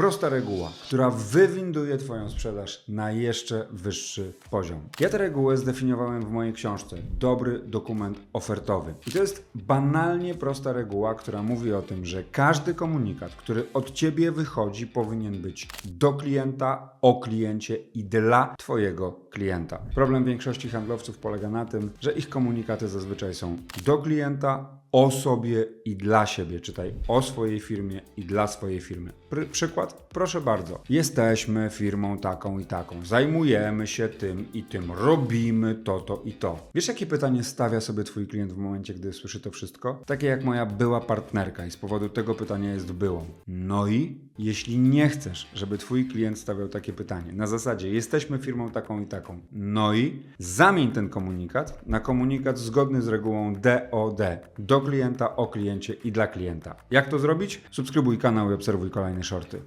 Prosta reguła, która wywinduje Twoją sprzedaż na jeszcze wyższy poziom. Ja tę regułę zdefiniowałem w mojej książce Dobry dokument ofertowy. I to jest banalnie prosta reguła, która mówi o tym, że każdy komunikat, który od Ciebie wychodzi, powinien być do klienta, o kliencie i dla Twojego klienta. Problem większości handlowców polega na tym, że ich komunikaty zazwyczaj są do klienta, o sobie i dla siebie, czytaj o swojej firmie i dla swojej firmy. Pry- przykład? Proszę bardzo. Jesteśmy firmą taką i taką, zajmujemy się tym i tym, robimy to, to i to. Wiesz, jakie pytanie stawia sobie Twój klient w momencie, gdy słyszy to wszystko? Takie jak moja była partnerka i z powodu tego pytania jest byłą. No i jeśli nie chcesz, żeby Twój klient stawiał takie pytanie, na zasadzie jesteśmy firmą taką i taką, no i zamień ten komunikat na komunikat zgodny z regułą DOD do klienta, o kliencie i dla klienta. Jak to zrobić? Subskrybuj kanał i obserwuj kolejne shorty.